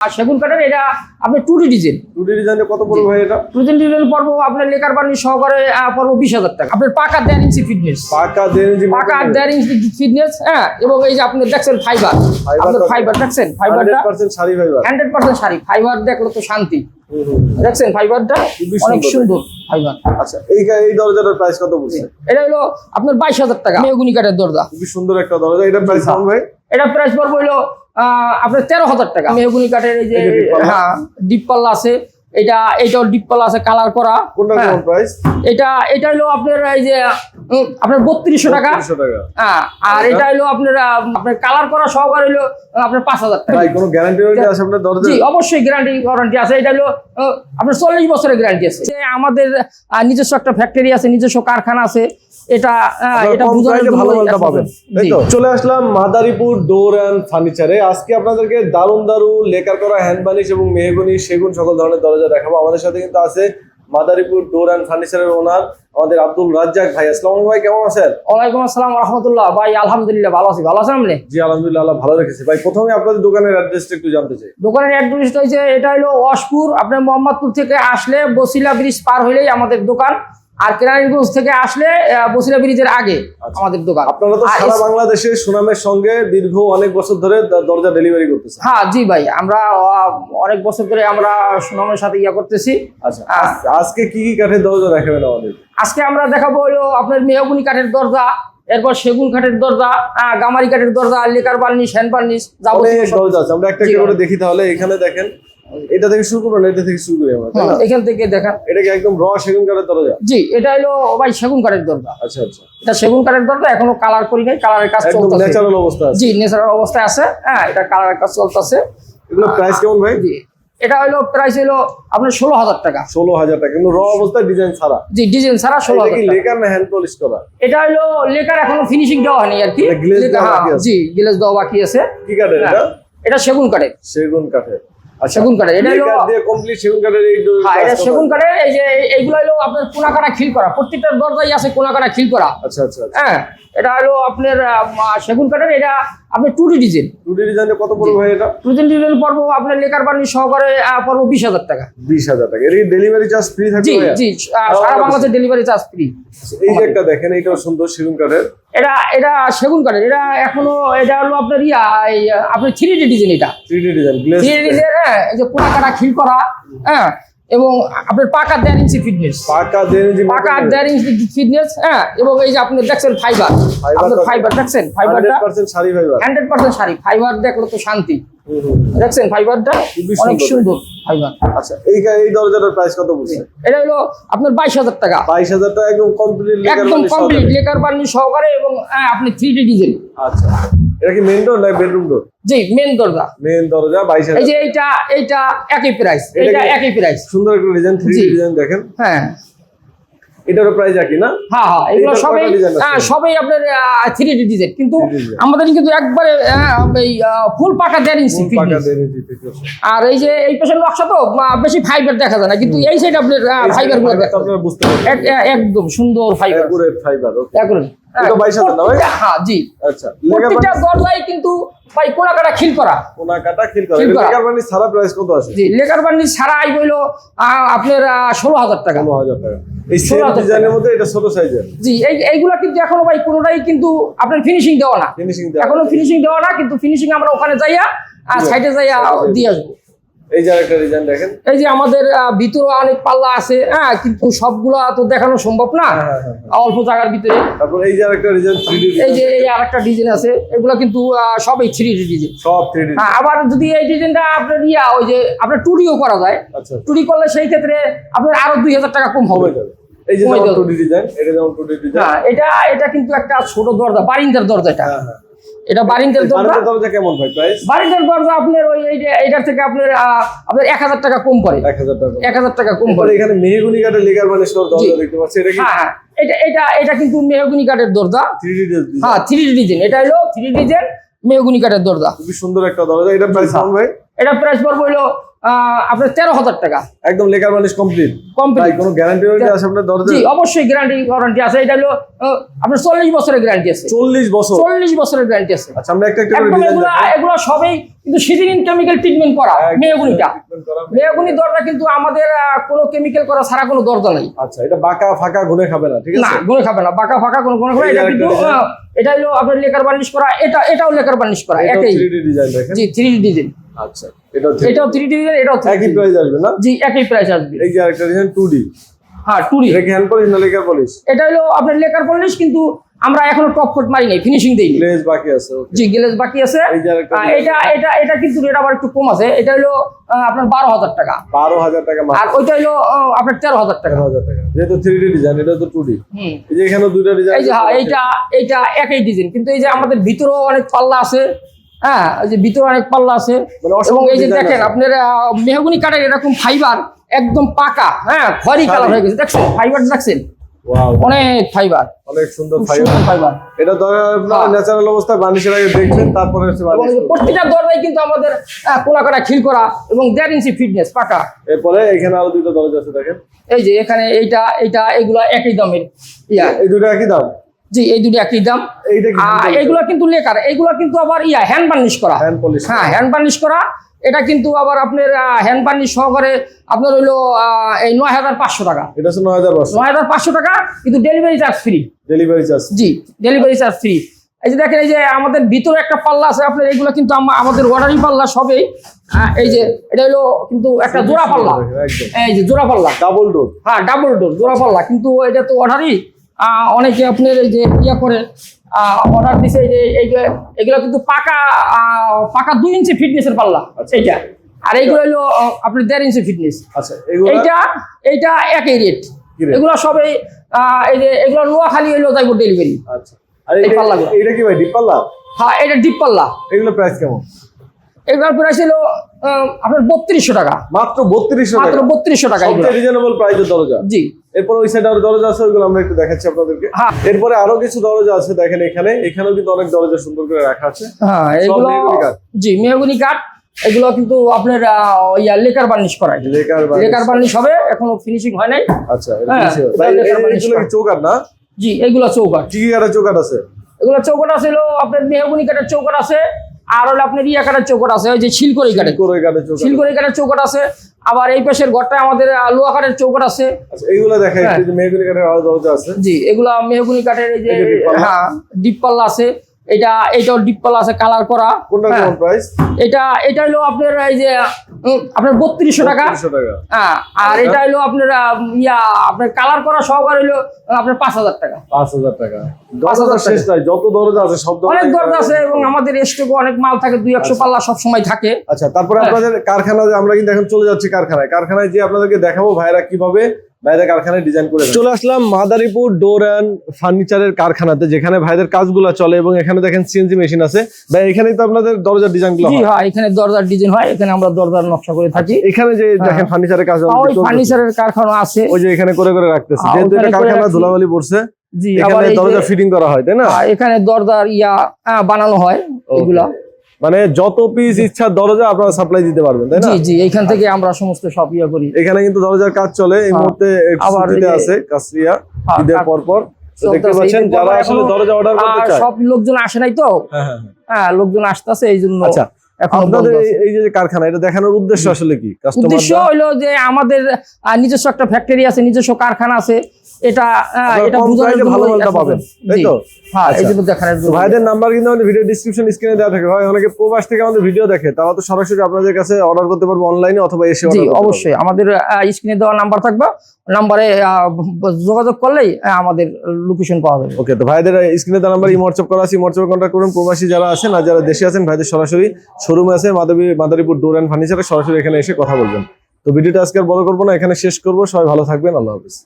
আর সেগুন কাঠের এটা আপনার টু ডি ডিজাইন টুডি ডিজাইনে কত পড়বে ভাই এটা? টু ডি ডিজাইন পর্ব আপনার লেকার বানি সহকারে পর্ব বিশ হাজার টাকা। আপনার পাকা দেড় ইঞ্চি ফিটনেস পাকা দেড় ইঞ্চি পাকা দেড় ইঞ্চি ফিটনেস হ্যাঁ এবং এই যে আপনি দেখছেন ফাইবার আপনার ফাইবার দেখছেন? ফাইবারটা sari fibre hundred percent sari. Fibre দেখলে তো শান্তি। দেখছেন ফাইবারটা অনেক সুন্দর। ফাইবার আচ্ছা এই এই দরজাটার প্রাইস কত পড়ছে এটা হলো আপনার বাইশ হাজার টাকা। মেগুনি কাঠের দরজা। খুবই সুন্দর একটা দরজা। এটা প্রাইস কেমন ভাই? এটা প্রাইস পড়বে হলো আপনার তেরো হাজার টাকা। মেহগুনি কাঠের এই যে। হ্যাঁ ডিপ পাল্লা আছে। এটা এটাও ডিপ পাল্লা আছে কালার করা। হ্যাঁ, এটা এটা হলো আপনার এই যে আপনার বত্রিশশো টাকা। হ্যাঁ আর এটা হলো আপনার আপনার কালার করা সহকারে হলো আপনার পাঁচ হাজার টাকা। কোনো গ্যারান্টি আছে আপনার জি অবশ্যই গ্যারান্টি ওয়ারেন্টি আছে। এটা হলো আপনার চল্লিশ বছরের গ্যারান্টি আছে। যে আমাদের আহ, নিজস্ব একটা ফ্যাক্টরি আছে নিজস্ব কারখানা আছে। এটা এটা কম বোঝানোর প্রাইসে জন্য ভালো মালটা পাবেন। করি। তাই জি। তো চলে আসলাম মাদারীপুর ডোর অ্যান্ড ফার্নিচারে। আজকে আপনাদেরকে দারুণ দারুণ লেকার করা হ্যান্ড বানিশ এবং মেহগনি সেগুন সকল ধরনের দরজা দেখাবো। আমাদের সাথে কিন্তু আছে মাদারীপুর ডোর অ্যান্ড ফার্নিচারের ওনার আমাদের আব্দুল রাজ্জাক ভাই। আসসালামু ভাই কেমন আছেন? ওয়ালাইকুম আসসালাম রহমতুল্লাহ। ভাই আলহামদুলিল্লাহ ভালো আছি। ভালো আছেন আপনি? জি আলহামদুলিল্লাহ আল্লাহ ভালো রেখেছে। ভাই প্রথমে আপনাদের দোকানের অ্যাড্রেসটা একটু জানতে চাই। দোকানের অ্যাড্রেসটা হচ্ছে এটা হলো আপনার মোহাম্মদপুর থেকে আসলে বসিলা ব্রিজ পার হলেই আমাদের দোকান। আর কেরানীগঞ্জ থেকে আসলে বসিলা ব্রিজের আগে আচ্ছা। আমাদের দোকান। আপনারা তো সারা বাংলাদেশে সুনামের সঙ্গে দীর্ঘ অনেক বছর ধরে দরজা ডেলিভারি করতেছেন। হ্যাঁ জি ভাই আমরা অনেক বছর ধরে আমরা সুনামের সাথে ইয়া করতেছি। আচ্ছা আজকে কি কি কাঠের দরজা দেখাবেন আমাদের? আজকে আমরা দেখাবো হলো আপনার মেহগুনি কাঠের দরজা এরপর সেগুন কাঠের দরজা গামারি কাঠের দরজা লেকার বার্নিশ হ্যান্ড বার্নিশ যাবতীয় দরজা আছে। আমরা একটা একটা করে দেখি তাহলে। এখানে দেখেন এটা থেকে শুরু করবেন এটা থেকে শুরু করি আমরা হ্যাঁ? এখান থেকে দেখান এটা কি একদম র সেগুন কাঠের দরজা? জি এটা হলো ভাই সেগুন কাঠের দরজা। আচ্ছা আচ্ছা। এটা সেগুন কাঠের দরজা এখনও কালার করি নাই কালারের কাজ একদম চলতেছে। ন্যাচারাল অবস্থা আছে। জি ন্যাচারাল অবস্থায় আছে হ্যাঁ এটা কালারের কাজ চলতেছে। এগুলো প্রাইস কেমন ভাই? জি এটা হলো প্রাইস হলো আপনার ষোলো হাজার টাকা। ষোলো হাজার টাকা কিন্তু র অবস্থায় ডিজাইন ছাড়া। জি ডিজাইন ছাড়া ষোলো হাজার লেকার না হ্যান্ড পলিশ করা? এটা হলো লেকার এখনও ফিনিশিং দেওয়া হয়নি আর কি। হ্যাঁ। জি গ্লেজ দেওয়া বাকি আছে। কি কাঠের হ্যাঁ, এটা? এটা সেগুন কাঠের। সেগুন কাঠের। সেগুন কাঠের এটা হলো কমপ্লিট সেগুন কাঠের এই হ্যাঁ এটা সেগুন কাঠের এই যে এইগুলো হলো আপনার কোনাকাটা খিল করা। প্রত্যেকটা দরজাই আছে কোনাকাটা খিল করা। আচ্ছা আচ্ছা আচ্ছা। হ্যাঁ এটা হলো আপনার সেগুন কাঠের এটা আপনার টু ডি ডিজাইন টুডি ডিজাইনে কত পড়বে ভাই এটা? টু ডি ডিজাইন পর্ব আপনার লেকার বানি সহকারে পর্ব বিশ হাজার টাকা। বিশ হাজার টাকা। এর ডেলিভারি চার্জ ফ্রি থাকবে জি? জি সারা বাংলাদেশে ডেলিভারি চার্জ ফ্রি এই যে একটা দেখেন এইটাও সুন্দর সেগুন কাঠের। এটা এটা সেগুন কাঠের এটা এখনও এটা হলো আপনার ইয়া আপনার থ্রি ডি ডিজাইন এটা। Three D design three D হ্যাঁ এই যে কোনা কাটা খিল করা হ্যাঁ এবং আপনার পাকা দেড় ইঞ্চি ফিটনেস পাকা দেড় ইঞ্চি পাকা দেড় ইঞ্চি ফিটনেস হ্যাঁ এবং এই যে আপনি দেখছেন ফাইবার আপনার ফাইবার দেখছেন? ফাইবারটা hundred percent sari fibre hundred percent sari. Fibre দেখলে তো শান্তি। দেখছেন ফাইবারটা অনেক সুন্দর। ফাইবার আচ্ছা এই এই দরজাটার প্রাইস কত পড়ছে এটা হলো আপনার বাইশ হাজার টাকা। বাইশ হাজার টাকা একদম কমপ্লিট একদম কমপ্লিট লেকার বার্নি সহকারে এবং হ্যাঁ, আপনি থ্রি ডি ডিজাইন আচ্ছা এটা কি মেন ডোর না বেডরুম ডোর জি মেন দরজা। মেন দরজা বাইশ এই হাজার যে এইটা এইটা একই প্রাইস এটা একই প্রাইস সুন্দর একটা ডিজাইন থ্রি জি। ডিজাইন দেখেন। হ্যাঁ। এটারও প্রাইস একই না? হ্যাঁ হ্যাঁ এগুলো সবই? হ্যাঁ, সবই আপনার থ্রি ডি ডিজাইন কিন্তু আমাদের কিন্তু একবারে এই ফুল পাকা দেড় ইঞ্চি। আর এই যে এই পেশেন্ট নকশা তো বেশি ফাইবার দেখা যায় না কিন্তু এই সাইড আপনার ফাইবারগুলো দেখা একদম সুন্দর ফাইবার। দেখুন এটা 22,000 না ভাই? হ্যাঁ জি। আচ্ছা প্রত্যেকটা দরজায় কিন্তু ভাই কোনা কাটা খিল করা। কোনা কাটা খিল করা। লেকার বানি সারা প্রাইস কত আছে? জি লেকার বান্ডি ছাড়া আই বইলো আপনার ষোলো হাজার টাকা। পনেরো হাজার টাকা। এই সেম ডিজাইনের মধ্যে এটা ছোট সাইজের জি এই এইগুলা কিন্তু এখনও ভাই কোনোটাই কিন্তু আপনার ফিনিশিং দেওয়া না। ফিনিশিং এখনও ফিনিশিং দেওয়া না কিন্তু ফিনিশিং আমরা ওখানে যাইয়া আর সাইডে যাইয়া দিয়ে আসব। এই যে একটা ডিজাইন দেখেন। এই যে আমাদের ভিতরে অনেক পাল্লা আছে হ্যাঁ কিন্তু সবগুলা তো দেখানো সম্ভব না। হ্যাঁ, হ্যাঁ, অল্প জায়গার ভিতরে। তারপর এই যে একটা ডিজাইন এই যে এই ডিজাইন আছে এগুলো কিন্তু সবই থ্রি ডি ডিজাইন সব থ্রি হ্যাঁ আবার যদি এই ডিজাইনটা আপনার ইয়া ওই যে আপনার টুডিও করা যায় আচ্ছা। টুডি করলে সেই ক্ষেত্রে আপনার আরও দুই হাজার টাকা কম হবে। এই যে ডিজাইন এটা যেমন ডিজাইন হ্যাঁ এটা এটা কিন্তু একটা ছোট দরজা বারিন্দার দরজা এটা। হ্যাঁ হ্যাঁ। এটা বারিং দরজা? দরজা কেমন ভাই প্রাইস বারিন্দার দরজা আপনার ওই এইটার থেকে আপনার আপনার এক হাজার টাকা কম পড়ে। এক হাজার টাকা এক হাজার টাকা কম পড়ে। এখানে মেহগুনি কাঠের লেগার মানে সব দরজা দেখতে পাচ্ছি। এটা কি হ্যাঁ হ্যাঁ। এটা এটা এটা কিন্তু মেহগুনি কাঠের দরজা। 3D ডিজাইন হ্যাঁ থ্রি ডি ডিজাইন এটা হলো থ্রি ডিজাইন মেহগুনি কাঠের দরজা। খুব সুন্দর একটা দরজা। এটা প্রাইস কেমন ভাই? এটা প্রাইস পড়বে হলো আপনার তেরো হাজার টাকা। একদম লেকার বানিশ কমপ্লিট কমপ্লিট কোনো গ্যারান্টি ওয়ারেন্টি আছে আপনার দরজা জি অবশ্যই গ্যারান্টি ওয়ারেন্টি আছে। এটা হলো আপনার চল্লিশ বছরের গ্যারান্টি আছে। চল্লিশ বছর? চল্লিশ বছরের গ্যারান্টি আছে। আচ্ছা আমরা একটা এগুলো সবই কিন্তু সিজিনিন কেমিক্যাল ট্রিটমেন্ট করা মেহগুনিটা। করা। মেহগুনি দরজা কিন্তু আমাদের কোনো কেমিক্যাল করা ছাড়া কোনো দরজা নেই। আচ্ছা এটা বাঁকা ফাঁকা ঘুরে খাবে না ঠিক না আছে? গুনে খাবে না বাঁকা ফাঁকা কোনো গুনে খাবে না। এটা কিন্তু এটা হলো আপনার লেকার বার্নিশ করা এটা এটাও লেকার বার্নিশ করা একই। 3D ডিজাইন দেখেন। জি থ্রি ডিজাইন আচ্ছা এটাও 3D এটাও থ্রি ডিজাইন এটাও 3D একই প্রাইস আসবে না? জি একই প্রাইস আসবে। এই যে আরেকটা ডিজাইন 2D হ্যাঁ টুরি এটা কি হ্যান্ড পলিশ না লেকার পলিশ এটা হলো আপনার লেকার পলিশ কিন্তু আমরা এখনও টপ কোট মারি নাই ফিনিশিং দেই গ্লেজ বাকি আছে ওকে জি গ্লেজ বাকি আছে। এটা এটা এটা কিন্তু রেট আবার একটু কম আছে। এটা হলো আপনার বারো হাজার টাকা। বারো হাজার টাকা মাত্র। আর ওইটা হলো আপনার তেরো হাজার টাকা। তেরো হাজার টাকা। যেহেতু থ্রি ডি ডিজাইন এটা তো টু ডি হুম। এই যে এখানে দুইটা ডিজাইন এই যে হ্যাঁ এইটা এইটা একই ডিজাইন কিন্তু এই যে আমাদের ভিতরেও অনেক পাল্লা আছে। হ্যাঁ এই যে ভিতরে অনেক পাল্লা আছে। মানে এবং এই যে দেখেন। আপনার মেহগুনি কাঠের এরকম ফাইবার একদম পাকা হ্যাঁ খয়রি কালার হয়ে। গেছে। দেখছেন? ফাইবার দেখছেন? অনেক ফাইবার অনেক সুন্দর ফাইবার এটা ধরে আপনার। ন্যাচারাল অবস্থায় বানিশের আগে দেখবেন তারপরে হচ্ছে এবং বানিশ প্রত্যেকটা দরজায় কিন্তু আমাদের কোনা খিল করা এবং দেড় ইঞ্চি ফিটনেস পাকা। এরপরে এখানে আরও দুইটা দরজা আছে দেখেন। এই যে এখানে এইটা এইটা এগুলা একই দামের। ইয়া। এই দুটো একই দাম? জি এই দুটো একই দাম। আর কিন্তু লেকার এগুলা কিন্তু আবার ইয়া হ্যান্ড বার্নিশ করা। হ্যান্ড পলিশ হ্যাঁ হ্যান্ড বার্নিশ করা। এটা কিন্তু আবার আপনার হ্যান্ড বার্নিশ সহকারে আপনার হইল এই নয় হাজার পাঁচশো টাকা। এটা হচ্ছে নয় হাজার নয় হাজার পাঁচশো টাকা কিন্তু delivery charge free delivery charge জি ডেলিভারি চার্জ ফ্রি এই যে দেখেন এই যে আমাদের ভিতরে একটা পাল্লা আছে আপনার এইগুলো কিন্তু আমাদের অর্ডারি পাল্লা সবেই। এই যে এটা হলো কিন্তু একটা জোড়া পাল্লা। এই যে জোড়া পাল্লা। ডাবল ডোর হ্যাঁ ডাবল ডোর জোড়া পাল্লা। কিন্তু এটা তো অর্ডারই অনেকে আপনার এই যে ইয়া করে অর্ডার দিছে যে এই যে এগুলো কিন্তু পাকা পাকা দুই ইঞ্চি ফিটনেসের পাল্লা আচ্ছা। এইটা। আর এইগুলো হলো আপনার দেড় ইঞ্চি ফিটনেস আচ্ছা এইটা এইটা একই রেট এগুলো সবই এই যে এগুলো নোয়া খালি হইল যাইব ডেলিভারি আচ্ছা। আর এই এটা- পাল্লাগুলো। এইটা কি ভাই ডিপ পাল্লা? হ্যাঁ এটা ডিপ পাল্লা। এগুলো প্রাইস কেমন? এগুলোর প্রাইস আহ, আপনার বত্রিশশো টাকা। মাত্র বত্রিশশো মাত্র টাকা। বত্রিশশো টাকা রিজনেবল প্রাইসের দরজা। জি। এরপর ওই সাইডে আরও দরজা আছে ওইগুলো আমরা একটু দেখাচ্ছি আপনাদেরকে। হ্যাঁ। এরপরে আরও কিছু দরজা আছে দেখেন এখানে। এখানেও কিন্তু অনেক দরজা সুন্দর করে রাখা আছে। হ্যাঁ এগুলো। জি মেহগুনি কাঠ এগুলো কিন্তু আপনার ইয়া লেকার বার্নিশ করায়। লেকার বার্নিশ হবে এখনও ফিনিশিং হয় নাই। আচ্ছা এটা হ্যাঁ, করা। চৌকাঠ না? জি এগুলো চৌকাঠ। কি চৌকাঠ আছে? এগুলো চৌকাঠ ছিল আপনার মেহগুনি কাঠের চৌকাঠ আছে আর হলো আপনার ইয়া কাটার চৌকাঠ আছে ওই যে শিলকড়ি কাটে শিলকড়ি কাটার চৌকাঠ আছে আবার এই পাশের ঘরটায় আমাদের লোহা কাঠের চৌকাট আছে। আচ্ছা হ্যাঁ। একটু যে মেহগুনি কাঠের আরও দরজা আছে। জি এগুলা মেহগুনি কাঠের এই যে। হ্যাঁ ডিপপাল্লা আছে। এটা এটাও ডিপপাল্লা আছে কালার করা। কোনটা হ্যাঁ, প্রাইস এটা এটা হলো আপনার এই যে আপনার বত্রিশশো টাকা। হ্যাঁ আর এটা হলো আপনার ইয়া আপনার কালার করা সহকার হলো আপনার পাঁচ হাজার টাকা। পাঁচ হাজার টাকা। পাঁচ হাজার শেষ নাই যত দরজা আছে সব অনেক দরজা আছে এবং আমাদের স্টকে অনেক মাল থাকে দুই একশো পাল্লা সব সময় থাকে। আচ্ছা তারপরে হ্যাঁ। আপনাদের কারখানা আমরা কিন্তু এখন চলে যাচ্ছি কারখানায়। কারখানায় যে আপনাদেরকে দেখাবো ভাইরা কীভাবে ভাইদের কারখানায় ডিজাইন করে চলে আসলাম মাদারীপুর ডোর অ্যান্ড ফার্নিচারের কারখানাতে যেখানে ভাইদের কাজগুলো চলে এবং এখানে দেখেন সিএনজি মেশিন আছে। ভাই এখানেই তো আপনাদের দরজার ডিজাইনগুলো জি হয়। হ্যাঁ এখানে দরজার ডিজাইন হয় এখানে আমরা দরজার নকশা করে থাকি। এখানে যে দেখেন ফার্নিচারের কাজ ফার্নিচারের কারখানা আছে। ওই যে এখানে করে করে রাখতেছে। হ্যাঁ, যেহেতু এটা কারখানা ধুলাবালি পড়ছে জি এখানে দরজা ফিটিং করা হয় তাই না? হ্যাঁ, এখানে দরজার ইয়া বানানো হয় এগুলা। মানে যত পিস ইচ্ছা দরজা আপনারা সাপ্লাই দিতে পারবেন তাই না? জি জি এইখান থেকে আমরা সমস্ত সব ইয়া করি। এখানে কিন্তু দরজার কাজ চলে এই হ্যাঁ। মুহূর্তে আবার আছে কাসরিয়া হ্যাঁ, ঈদের পর পর দেখতে পাচ্ছেন যারা আসলে দরজা অর্ডার করতে চায়। সব লোকজন আসে নাই তো? হ্যাঁ হ্যাঁ হ্যাঁ। লোকজন আসতেছে এই জন্য আচ্ছা আপনাদের এই- এই যে কারখানা এটা দেখানোর উদ্দেশ্য আসলে কি? উদ্দেশ্য হলো যে আমাদের নিজস্ব একটা ফ্যাক্টরি আছে নিজস্ব কারখানা আছে। এটা এটা ভালো মালটা পাবেন, তাই তো? হ্যাঁ এই আচ্ছা। জন্য দেখানোর ভাইদের নাম্বার কিন্তু আমাদের ভিডিও ডিসক্রিপশন স্ক্রিনে দেওয়া থাকে। হয় অনেকে প্রবাস থেকে আমাদের ভিডিও দেখে তারা তো সরাসরি আপনাদের কাছে অর্ডার করতে পারবে অনলাইনে অথবা এসে জি। অবশ্যই। আমাদের স্ক্রিনে দেওয়া নাম্বার থাকবে। নাম্বারে যোগাযোগ করলেই আমাদের লোকেশন পাওয়া যাবে। ওকে তো ভাইদের স্ক্রিনে দেওয়া নাম্বার ইমোয়াটসঅ্যাপ করা আছে। কন্ট্যাক্ট করুন। প্রবাসী যারা আছেন আর যারা দেশে আছেন ভাইদের সরাসরি শোরুমে আছে মাদারী মাদারীপুর ডোর অ্যান্ড ফার্নিচারে সরাসরি এখানে এসে কথা বলবেন। তো ভিডিওটা আজকে আর বড় করব না এখানে শেষ করব। সবাই ভালো থাকবেন। আল্লাহ হাফিজ।